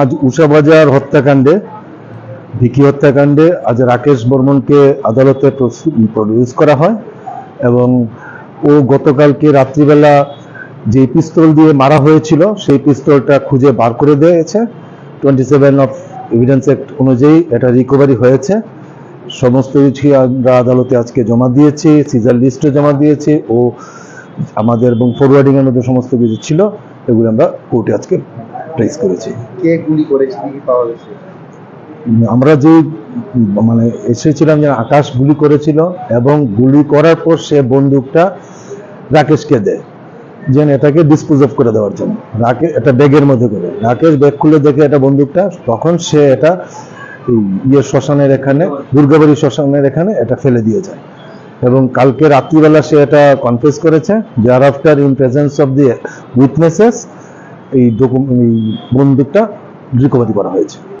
আজ উষাবাজার হত্যাকাণ্ডে, ভিকি হত্যাকাণ্ডে আজ রাকেশ বর্মনকে আদালতে প্রডিউস করা হয় এবং ও গতকালকে রাত্রিবেলা যে পিস্তল দিয়ে মারা হয়েছিল, সেই পিস্তলটা খুঁজে বার করে দিয়েছে। Twenty seven of evidence act অনুযায়ী এটা রিকভারি হয়েছে। সমস্ত কিছু আমরা আদালতে আজকে জমা দিয়েছি সিজার লিস্টও জমা দিয়েছি ও আমাদের এবং ফরওয়ার্ডিং এর মধ্যে সমস্ত কিছু ছিল, এগুলো আমরা কোর্টে আজকে প্রেস করেছি। কে গুলি করেছে কি পাওয়া গেছে? আমরা যে মানে এসেছিলাম যে আকাশ গুলি করেছিল এবং গুলি করার পর সে বন্দুকটা রাকেশকে দেয়। যেন এটাকে ডিসপোজ অফ করে দেওয়ার জন্য। রাকেশ এটা ব্যাগের মধ্যে করে। রাকেশ ব্যাগ খুলে দেখে এটা বন্দুকটা তখন সে এটা ইয়ে শ্মশানের এখানে দুর্গাবাড়ি শ্মশানের এখানে এটা ফেলে দিয়ে যায়। এবং কালকে রাত্রিবেলা সে এটা কনফেস করেছে যার after in presence of the witnesses এই ডকুমেন্ট এই বন্দুকটা রিকভারি করা হয়েছে।